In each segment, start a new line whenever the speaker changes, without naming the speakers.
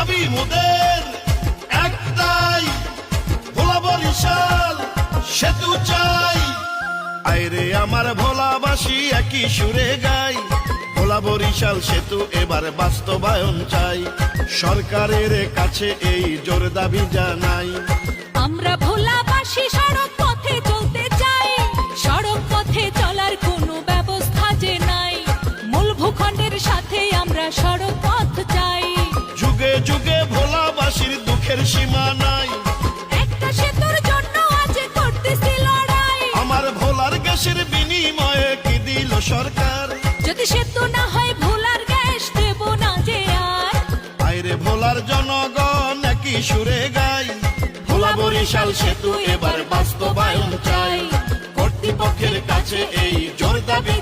দাবি মোদের একটাই ভোলা বরিশাল সেতু চাই। আইরে আমার ভোলাবাসী একই সুরে গাই ভোলা বরিশাল সেতু এবার বাস্তবায়ন চাই। সরকারের কাছে এই জোর দাবি জানাই।
আমরা ভোলাবাসী সড়ক
দুঃখের সীমা নাই।
একটা সেতুর জন্য আজ করতেছি লড়াই।
আমার ভোলার গ্যাসের বিনিময়ে কি দিল সরকার?
যদি সেতু না হয় ভোলার গ্যাস দেব না যে আর।
আইরে ভোলার জনগণ একই সুরে গাই। ভোলা বরিশাল সেতু এবার বাস্তবায়ন চাই। কর্তৃপক্ষের কাছে এই জোর দাবি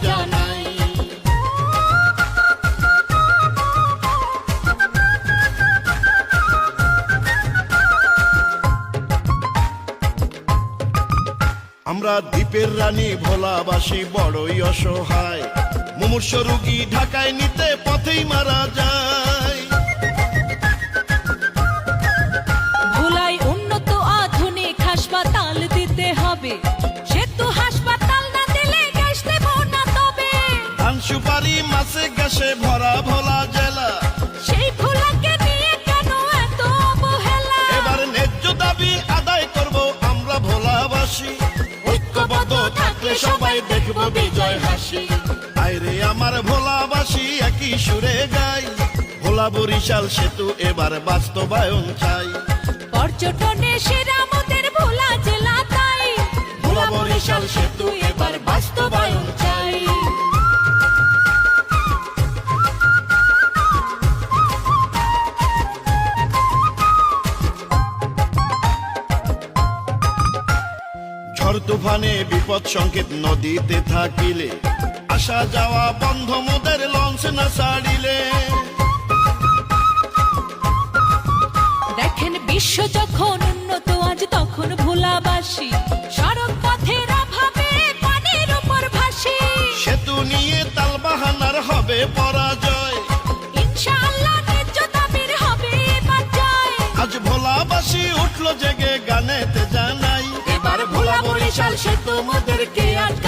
আমরা দ্বীপের রানী ভোলাবাসী বড়ই অসহায়। মুমূর্ষ রুগী ঢাকায় নিতে পথেই মারা যায়।
ভোলাই উন্নত আধুনিক হাসপাতাল দিতে হবে। সেতু হাসপাতাল না দিলে গ্যাস দেব না তবে।
ধান সুপারি মাছে গ্যাসে ভরা ভোলা জেলা একই সুরে গাই ভোলা বরিশাল সেতু এবার বাস্তবায়ন চাই।
পর্যটনে সেরা মোদের ভোলা জেলা তাই।
ভোলা বরিশাল সেতু এবার বাস্তবায়ন চাই। ঝড় তুফানে বিপদ সংকেত নদীতে থাকিলে। আসা যাওয়া বন্ধ মোদের লঞ্চ না ছাড়িলে
দেখেন বিশ্ব যখন উন্নত আজ তখন ভোলাবাসী। সড়ক পথের অভাবে পানির উপর ভাসি।
সেতু নিয়ে তালবাহানার হবে পরাজয়।
ইনশাআল্লাহ ন্যায্য দাবির হবে এবার জয়।
আজ ভোলাবাসী উঠল জেগে গানেতে জানাই।
এবার ভোলা বরিশাল সেতু মোদেরকে আটকাবে ভাই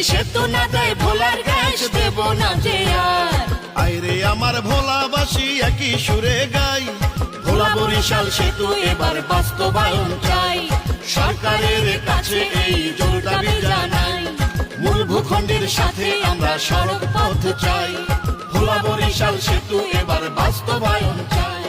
যদি সেতু না দেয় ভোলার গ্যাস দেব না যে আর।
আইরে আমার ভোলাবাসী একই সুরে গাই। ভোলা বরিশাল সেতু এবার বাস্তবায়ন চাই। সরকারের কাছে এই জোর দাবি জানাই। মূল ভূখণ্ডের সাথে আমরা সড়ক পথ চাই। ভোলা বরিশাল সেতু এবার বাস্তবায়ন চাই।